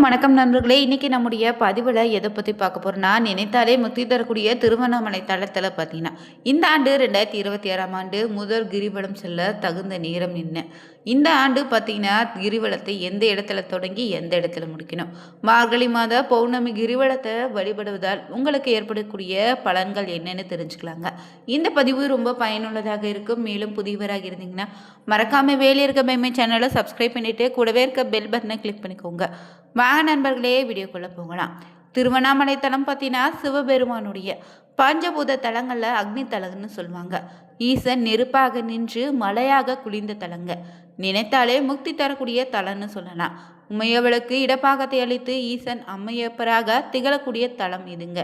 அனைவருக்கும் வணக்கம் நண்பர்களே. இன்னைக்கு நம்முடைய பதிவில் எதை பற்றி பார்க்க போகிறோம்னா நினைத்தாலே முத்தி தரக்கூடிய திருவண்ணாமலை தளத்தில் பார்த்தீங்கன்னா இந்த ஆண்டு ரெண்டாயிரத்தி இருபத்தி ஆறாம் ஆண்டு முதல் கிரிவலம் செல்ல தகுந்த நேரம் என்ன? இந்த ஆண்டு பார்த்தீங்கன்னா கிரிவலத்தை எந்த இடத்துல தொடங்கி எந்த இடத்துல முடிக்கணும்? மார்கழி மாத பௌர்ணமி கிரிவலத்தை வழிபடுவதால் உங்களுக்கு ஏற்படக்கூடிய பலன்கள் என்னென்னு தெரிஞ்சுக்கலாங்க. இந்த பதிவு ரொம்ப பயனுள்ளதாக இருக்கும். மேலும் புதியவராக இருந்தீங்கன்னா மறக்காம வேலை இருக்க மேமே சேனலை சப்ஸ்கிரைப் பண்ணிட்டு கூடவே இருக்க பெல் பட்டனை கிளிக் பண்ணிக்கோங்க. வாங்க நண்பர்களே வீடியோக்குள்ளே போகலாம். திருவண்ணாமலை தலம் பார்த்தீங்கன்னா சிவபெருமானுடைய பஞ்சபூத தலங்களில் அக்னி தலங்கன்னு சொல்லுவாங்க. ஈசன் நெருப்பாக நின்று மலையாக குளிர்ந்த தலங்க. நினைத்தாலே முக்தி தரக்கூடிய தலம்னு சொல்லலாம். உமையவளுக்கு இடப்பாகத்தை அளித்து ஈசன் அம்மையப்பராக திகழக்கூடிய தலம் இதுங்க.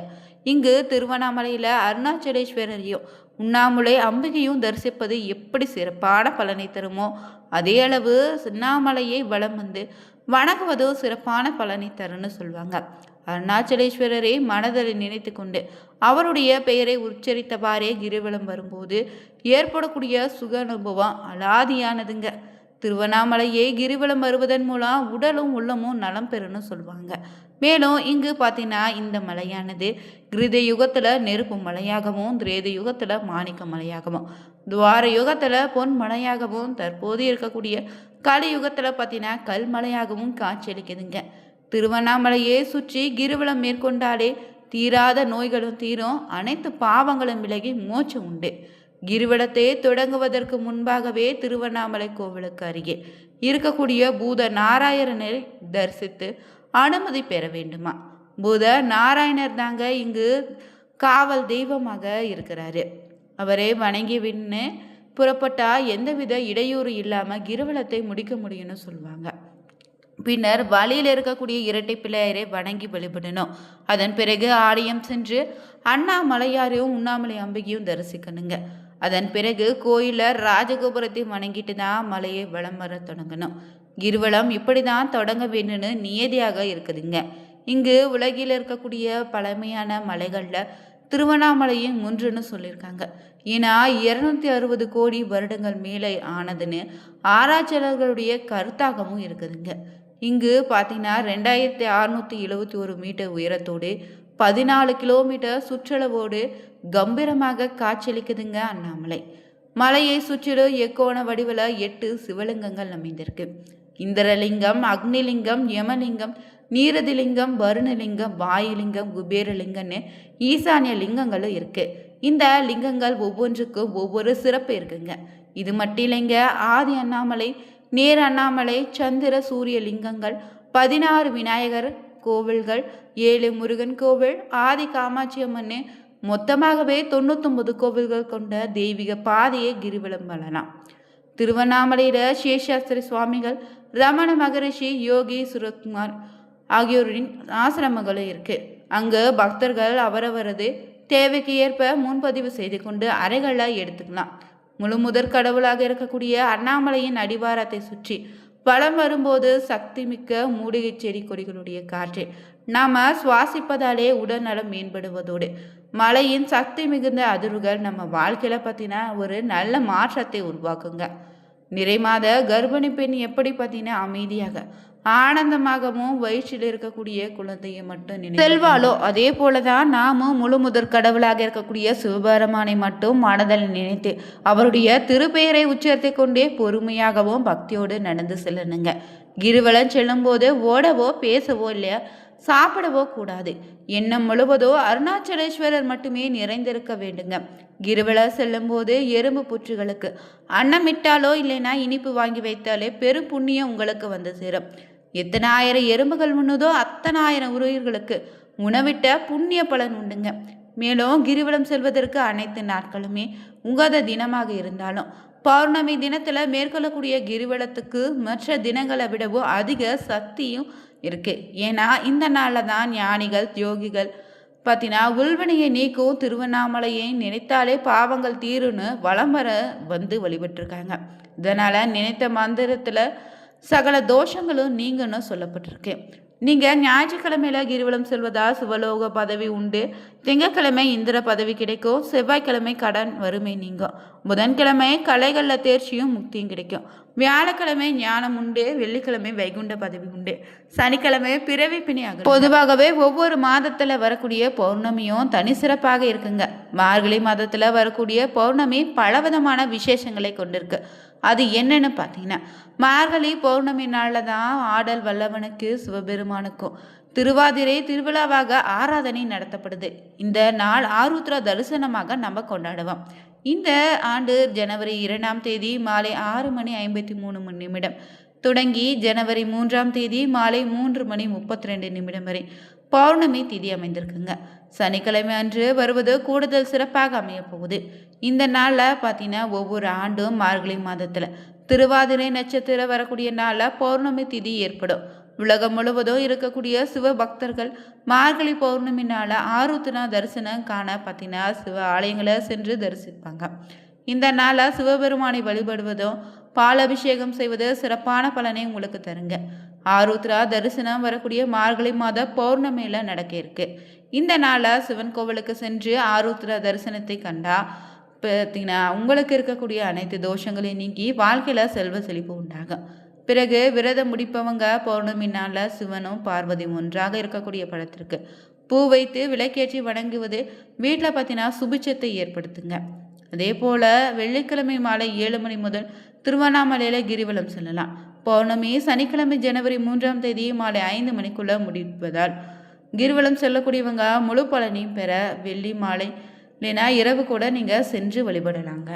இங்கு திருவண்ணாமலையில் அருணாச்சலேஸ்வரரையும் உண்ணாமுலை அம்பிகையும் தரிசிப்பது எப்படி சிறப்பான பலனை தருமோ அதே அளவு சின்னாமலையை வலம் வந்து வணங்குவதோ சிறப்பான பலனை தரும்னு சொல்லுவாங்க. அருணாச்சலேஸ்வரரை மனதில் நினைத்து கொண்டு அவருடைய பெயரை உச்சரித்தவாறே கிரிவலம் வரும்போது ஏற்படக்கூடிய சுக அனுபவம் அலாதியானதுங்க. திருவண்ணாமலையை கிரிவலம் வருவதன் மூலம் உடலும் உள்ளமும் நலம் பெறும்னு சொல்லுவாங்க. மேலும் இங்கு பார்த்தீங்கன்னா இந்த மலையானது கிருத யுகத்தில் நெருப்பு மலையாகவும் திரேத யுகத்தில் மாணிக்க மலையாகவும் துவார யுகத்தில் பொன் மலையாகவும் தற்போது இருக்கக்கூடிய கலியுகத்தில் பார்த்தீங்கன்னா கல் மலையாகவும் காட்சியளிக்குதுங்க திருவண்ணாமலையை சுற்றி கிருவலம் மேற்கொண்டாலே தீராத நோய்களும் தீரும். அனைத்து பாவங்களும் விலகி மோட்சம் உண்டு. கிருவலத்தை தொடங்குவதற்கு முன்பாகவே திருவண்ணாமலை கோவிலுக்கு அருகே இருக்கக்கூடிய பூத நாராயணனை தரிசித்து அனுமதி பெற வேண்டுமா? பூத நாராயணர் தாங்க இங்கு காவல் தெய்வமாக இருக்கிறாரு. அவரை வணங்கி விண்ணு புறப்பட்டா எந்தவித இடையூறு இல்லாமல் கிருவலத்தை முடிக்க முடியும்னு சொல்லுவாங்க பின்னர் வழியில் இருக்கக்கூடிய இரட்டை பிள்ளையரை வணங்கி வழிபடணும். அதன் பிறகு ஆலயம் சென்று அண்ணாமலையாரையும் உண்ணாமலை அம்பிகையும் தரிசிக்கணுங்க. அதன் பிறகு கோயிலில் ராஜகோபுரத்தை வணங்கிட்டு தான் மலையை வளம் வர தொடங்கணும். கிருவலம் இப்படி தான் தொடங்க வேணும்னு நியதியாக இருக்குதுங்க. இங்கு உலகில் இருக்கக்கூடிய பழமையான மலைகளில் திருவண்ணாமலையும் ஒன்றுன்னு சொல்லியிருக்காங்க. ஏன்னா இரநூத்தி அறுபது கோடி வருடங்கள் மேலே ஆனதுன்னு ஆராய்ச்சியாளர்களுடைய கருத்தாகவும் இருக்குதுங்க. இங்கு பார்த்தீங்கன்னா ரெண்டாயிரத்தி அறுநூற்றி எழுபத்தி ஒரு மீட்டர் உயரத்தோடு பதினாலு கிலோமீட்டர் சுற்றளவோடு கம்பீரமாக காட்சியளிக்குதுங்க அண்ணாமலை. மலையை சுற்றிலும் எக்கோண வடிவில் எட்டு சிவலிங்கங்கள் அமைந்திருக்கு. இந்திரலிங்கம் அக்னிலிங்கம் யமலிங்கம் நீரதிலிங்கம் வருணலிங்கம் வாயுலிங்கம் குபேரலிங்கம்னு ஈசானிய லிங்கங்களும் இருக்குது இந்த லிங்கங்கள் ஒவ்வொன்றுக்கும் ஒவ்வொரு சிறப்பு இருக்குங்க. இது மட்டும் இல்லைங்க ஆதி அண்ணாமலை நேர் அண்ணாமலை சந்திர சூரிய லிங்கங்கள் பதினாறு விநாயகர் கோவில்கள் ஏழு முருகன் கோவில் ஆதி காமாட்சி அம்மன். மொத்தமாகவே தொண்ணூத்தொன்பது கோவில்கள் கொண்ட தெய்வீக பாதையை கிரிவலம் வரலாம் திருவண்ணாமலையில் சேஷாஸ்திரி சுவாமிகள் ரமண மகரிஷி யோகி சுரத்குமார் ஆகியோரின் ஆசிரமங்களும் இருக்குது அங்கு பக்தர்கள் அவரவரது தேவைக்கு ஏற்ப முன்பதிவு செய்து கொண்டு அறைகளில் எடுத்துக்கலாம். முழு முதற் கடவுளாக இருக்கக்கூடிய அண்ணாமலையின் அடிவாரத்தை சுற்றி வளம் வரும்போது சக்தி மிக்க மூலிகை செடி கொடிகளுடைய காற்று நாம் சுவாசிப்பதாலே உடல்நலம் மேம்படுவதோடு மலையின் சக்தி மிகுந்த அதிர்வுகள் நம்ம வாழ்க்கையில் பார்த்தீங்கன்னா ஒரு நல்ல மாற்றத்தை உருவாக்குங்க. நிறைமாத கர்ப்பிணி பெண் எப்படி பார்த்தீங்கன்னா அமைதியாக ஆனந்தமாகவும் வயிற்றில் இருக்கக்கூடிய குழந்தையை மட்டும் நினை செல்வாளோ அதே போலதான் நாமும் முழு முதற் கடவுளாக இருக்கக்கூடிய சிவபெருமானை மட்டும் மனதில் நினைத்து அவருடைய திருப்பெயரை உச்சரித்து கொண்டே பொறுமையாகவும் பக்தியோடு நடந்து செல்லணுங்க கிரிவலம் செல்லும்போது ஓடவோ பேசவோ இல்லையா? சாப்பிடவோ கூடாது. எண்ணம் முழுவதோ அருணாச்சலேஸ்வரர் மட்டுமே நிறைந்திருக்க வேண்டுங்க கிருவிழா செல்லும்போது எறும்பு புற்றுகளுக்கு அன்னமிட்டாலோ இல்லைன்னா இனிப்பு வாங்கி வைத்தாலே பெரும் புண்ணியம் உங்களுக்கு வந்து சேரும். எத்தனாயிரம் எறும்புகள் உண்ணுதோ அத்தனாயிரம் உறவிர்களுக்கு உயிர்களுக்கு உணவிட்ட புண்ணிய பலன் உண்டுங்க. மேலும் கிரிவலம் செல்வதற்கு அனைத்து நாட்களுமே உகத தினமாக இருந்தாலும் பௌர்ணமி தினத்தில் மேற்கொள்ளக்கூடிய கிரிவலத்துக்கு மற்ற தினங்களை விடவும் அதிக சக்தியும் இருக்குது ஏன்னா இந்த நாளில் தான் ஞானிகள் யோகிகள் பார்த்தீங்கன்னா உள்வனையை நீக்கும் திருவண்ணாமலையை நினைத்தாலே பாவங்கள் தீருன்னு வளம் வர வந்து வழிபட்டிருக்காங்க. இதனால் நினைத்த மந்திரத்தில் சகல தோஷங்களும் நீங்கன்னு சொல்லப்பட்டிருக்கு. நீங்கள் ஞாயிற்றுக்கிழமையில கிரிவலம் செல்வதா சிவலோக பதவி உண்டு. திங்கட்கிழமை இந்திர பதவி கிடைக்கும். செவ்வாய்க்கிழமை கடன் வறுமை நீங்கும். புதன்கிழமை கலைகளில் தேர்ச்சியும் முக்தியும் கிடைக்கும். வியாழக்கிழமை ஞானம் உண்டு. வெள்ளிக்கிழமை வைகுண்ட பதவி உண்டு. சனிக்கிழமை பிறவி பிணியாகும் பொதுவாகவே ஒவ்வொரு மாதத்தில் வரக்கூடிய பௌர்ணமியும் தனி சிறப்பாக இருக்குங்க. மார்கழி மாதத்தில் வரக்கூடிய பௌர்ணமி பலவிதமான விசேஷங்களை கொண்டிருக்கு. அது என்னன்னு பார்த்தீங்கன்னா மார்கழி பௌர்ணமி நாளில் தான் ஆடல் வல்லவனுக்கு சிவபெருமானுக்கும் திருவாதிரை திருவிழாவாக ஆராதனை நடத்தப்படுது. இந்த நாள் ஆருத்ரா தரிசனமாக நம்ம கொண்டாடுவோம். இந்த ஆண்டு ஜனவரி இரண்டாம் தேதி மாலை ஆறு மணி ஐம்பத்தி மூணு மணி நிமிடம். தொடங்கி ஜனவரி மூன்றாம் தேதி மாலை மூன்று மணி முப்பத்தி ரெண்டு நிமிடம் வரை பௌர்ணமி திதி அமைந்திருக்குங்க. சனிக்கிழமை அன்று வருவது கூடுதல் சிறப்பாக அமையப்போகுது. இந்த நாளில் பார்த்தீங்கன்னா ஒவ்வொரு ஆண்டும் மார்கழி மாதத்தில் திருவாதிரை நட்சத்திரம் வரக்கூடிய நாளில் பௌர்ணமி திதி ஏற்படும். உலகம் முழுவதும் இருக்கக்கூடிய சிவ பக்தர்கள் மார்கழி பௌர்ணமி நாளில் ஆருத்னா தரிசனம் காண பார்த்தீங்கன்னா சிவ ஆலயங்களை சென்று தரிசிப்பாங்க. இந்த நாளில் சிவபெருமானை வழிபடுவதும் பால் அபிஷேகம் செய்வது சிறப்பான பலனை உங்களுக்கு தருங்க. ஆருத்ரா தரிசனம் வரக்கூடிய மார்கழி மாத பௌர்ணமியில் நடக்க இருக்கு. இந்த நாளில் சிவன் கோவிலுக்கு சென்று ஆருத்ரா தரிசனத்தை கண்டா பார்த்தீங்கன்னா உங்களுக்கு இருக்கக்கூடிய அனைத்து தோஷங்களையும் நீக்கி வாழ்க்கையில் செல்வ செழிப்பு உண்டாகும். பிறகு விரதம் முடிப்பவங்க பௌர்ணமி நாளில் சிவனும் பார்வதி ஒன்றாக இருக்கக்கூடிய படத்திற்கு. பூ வைத்து விளக்கேற்றி வணங்குவது வீட்டில் பார்த்தீங்கன்னா சுபிச்சத்தை ஏற்படுத்துங்க. அதே போல் வெள்ளிக்கிழமை மாலை ஏழு மணி முதல் திருவண்ணாமலையில் கிரிவலம் செல்லலாம். பௌர்ணமி சனிக்கிழமை ஜனவரி மூன்றாம் தேதி மாலை ஐந்து மணிக்குள்ளே முடிப்பதால் கிரிவலம் செல்லக்கூடியவங்க முழு பலனையும் பெற வெள்ளி மாலை இல்லைன்னா இரவு கூட நீங்கள் சென்று வழிபடலாங்க.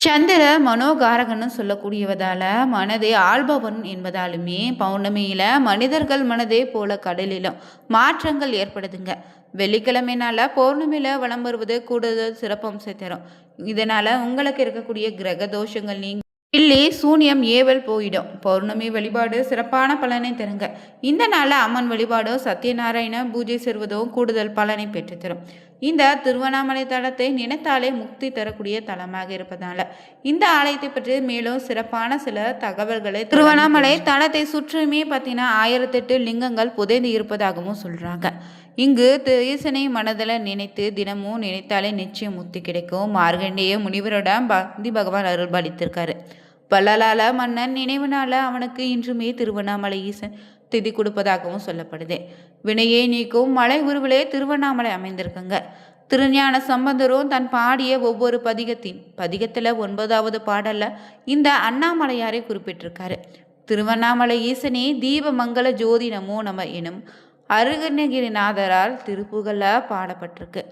சந்திர மனோகாரகன்னு சொல்லக்கூடியவதால மனதே ஆள்பவன் என்பதாலுமே பௌர்ணமியில் மனிதர்கள் மனதே போல கடலிலும் மாற்றங்கள் ஏற்படுதுங்க. வெள்ளிக்கிழமைனால பௌர்ணமியில் வளம் வருவது கூடுதல் சிறப்பம்சம் தரும். இதனால் உங்களுக்கு இருக்கக்கூடிய கிரக தோஷங்கள் நீங்க இல்லி சூனியம் ஏவல் போயிடும். பௌர்ணமி வழிபாடு சிறப்பான பலனை தருங்க. இந்த நாளில் அம்மன் வழிபாடோ சத்யநாராயண பூஜை செய்வதோ கூடுதல் பலனை பெற்றுத்தரும். இந்த திருவண்ணாமலை தலத்தை நினைத்தாலே முக்தி தரக்கூடிய தலமாக இருப்பதால. இந்த ஆலயத்தை பற்றி மேலும் சிறப்பான சில தகவல்களை திருவண்ணாமலை தலத்தை சுற்றுமே பார்த்தீங்கன்னா ஆயிரத்தெட்டு லிங்கங்கள் புதைந்து இருப்பதாகவும் சொல்கிறாங்க இங்கு ஈசனை மனதில் நினைத்து தினமும் நினைத்தாலே நிச்சயம் முத்தி கிடைக்கும். மார்கண்டேய முனிவரோட பக்தி பகவான் அருள் பாலித்திருக்காரு. பல்லலால மன்னன் நினைவுனால அவனுக்கு இன்றுமே திருவண்ணாமலை ஈசன் திதி கொடுப்பதாகவும் சொல்லப்படுது. வினையை நீக்கும் மலை உருவிலே திருவண்ணாமலை அமைந்திருக்குங்க. திருஞான சம்பந்தரும் தன் பாடிய ஒவ்வொரு பதிகத்தின் பதிகத்தில் ஒன்பதாவது பாடல்ல இந்த அண்ணாமலையாரை குறிப்பிட்டிருக்காரு. திருவண்ணாமலை ஈசனே தீப மங்கள ஜோதி நமோ நம எனும் அருகநகிரிநாதரால் திருப்புகழ பாடப்பட்டிருக்கு.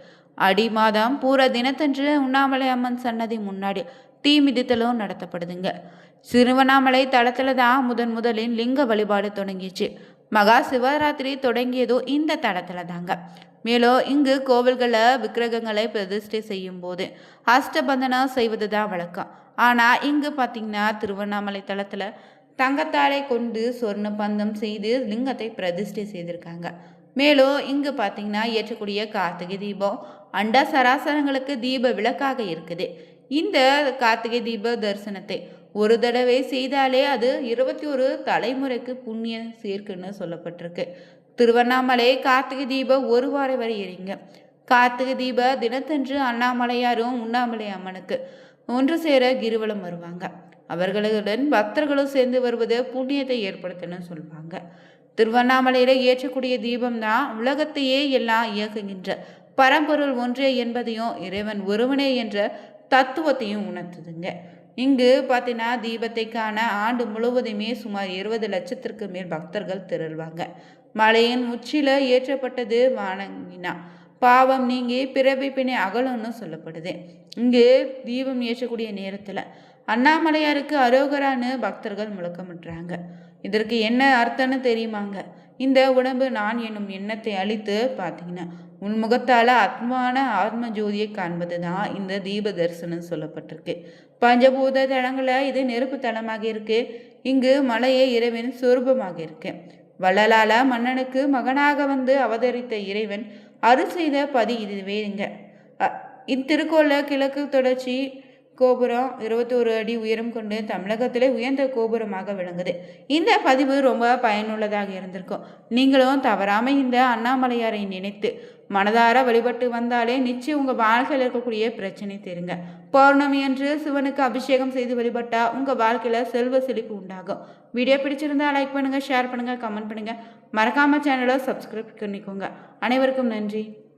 அடி மாதம் பூர தினத்தன்று உண்ணாமலை அம்மன் சன்னதி முன்னாடி தீ மிதித்தலும் நடத்தப்படுதுங்க. சிறுவண்ணாமலை தளத்தில் தான் முதன் முதலில் லிங்க வழிபாடு தொடங்கிச்சு. மகா சிவராத்திரி தொடங்கியதும் இந்த தளத்தில் தாங்க. மேலும் இங்கு கோவில்களில் விக்கிரகங்களை பிரதிஷ்டை செய்யும் போது அஷ்டபந்தனம் செய்வது தான் வழக்கம். ஆனால் இங்கு பார்த்தீங்கன்னா திருவண்ணாமலை தளத்தில் தங்கத்தாலை கொண்டு சொர்ண பந்தம் செய்து லிங்கத்தை பிரதிஷ்டை செய்திருக்காங்க. மேலும் இங்கு பார்த்தீங்கன்னா ஏற்றக்கூடிய கார்த்திகை தீபம் அண்ட சராசரங்களுக்கு தீப விளக்காக இருக்குது. இந்த கார்த்திகை தீப தரிசனத்தை ஒரு தடவை செய்தாலே அது இருபத்தி ஒரு தலைமுறைக்கு புண்ணியம் சேர்க்குன்னு சொல்லப்பட்டிருக்கு. திருவண்ணாமலை கார்த்திகை தீபம் ஒரு வாரம் வரை எரிங்க கார்த்திகை தீப தினத்தன்று அண்ணாமலையாரும் உண்ணாமலை அம்மனுக்கு ஒன்று சேர கிருவலம் வருவாங்க. அவர்களுடன் பக்தர்களும் சேர்ந்து வருவது புண்ணியத்தை ஏற்படுத்தணும்னு சொல்லுவாங்க திருவண்ணாமலையில் ஏற்றக்கூடிய தீபம் தான் உலகத்தையே எல்லாம் இயக்குகின்ற பரம்பொருள் ஒன்றே என்பதையும் இறைவன் ஒருவனே என்ற தத்துவத்தையும் உணர்த்துதுங்க. இங்கு பார்த்தீங்கன்னா தீபத்தை காண ஆண்டு முழுவதுமே சுமார் இருபது லட்சத்திற்கு மேல் பக்தர்கள் திரள்வாங்க. மலையின் உச்சியில் ஏற்றப்பட்டது வானங்கினா பாவம் நீங்கி பிறவி பிணை அகலும்னு சொல்லப்படுது. இங்கு தீபம் ஏற்றக்கூடிய நேரத்தில் அண்ணாமலையாருக்கு அரோகரான்னு பக்தர்கள் முழக்கமிட்டுறாங்க. இதற்கு என்ன அர்த்தம்னு தெரியுமாங்க? இந்த உடம்பு நான் என்னும் எண்ணத்தை அழித்து பார்த்தீங்கன்னா உன்முகத்தால் ஆத்மான ஆத்ம ஜோதியை காண்பது தான் இந்த தீப தரிசனம் சொல்லப்பட்டிருக்கு. பஞ்சபூத தலங்களில் இது நெருப்பு தலமாக இருக்கு. இங்கு மலையே இறைவன் சுரூபமாக இருக்கு. வள்ளலால மன்னனுக்கு மகனாக வந்து அவதரித்த இறைவன் அருள் செய்த பதி இதுவேங்க இத்திருக்கோள கிழக்கு தொடர்ச்சி கோபுரம் இருபத்தோரு அடி உயரம் கொண்டு தமிழகத்திலே உயர்ந்த கோபுரமாக விளங்குது. இந்த பதிவு ரொம்ப பயனுள்ளதாக இருந்திருக்கும். நீங்களும் தவறாமல் இந்த அண்ணாமலையாரை நினைத்து மனதார வழிபட்டு வந்தாலே நிச்சயம் உங்கள் வாழ்க்கையில் இருக்கக்கூடிய பிரச்சனை தெரியுங்க பௌர்ணமி அன்று சிவனுக்கு அபிஷேகம் செய்து வழிபட்டா உங்கள் வாழ்க்கையில் செல்வ செழிப்பு உண்டாகும். வீடியோ பிடிச்சிருந்தா லைக் பண்ணுங்கள் ஷேர் பண்ணுங்கள் கமெண்ட் பண்ணுங்கள் மறக்காமல் சேனலை சப்ஸ்கிரைப் பண்ணிக்கோங்க. அனைவருக்கும் நன்றி.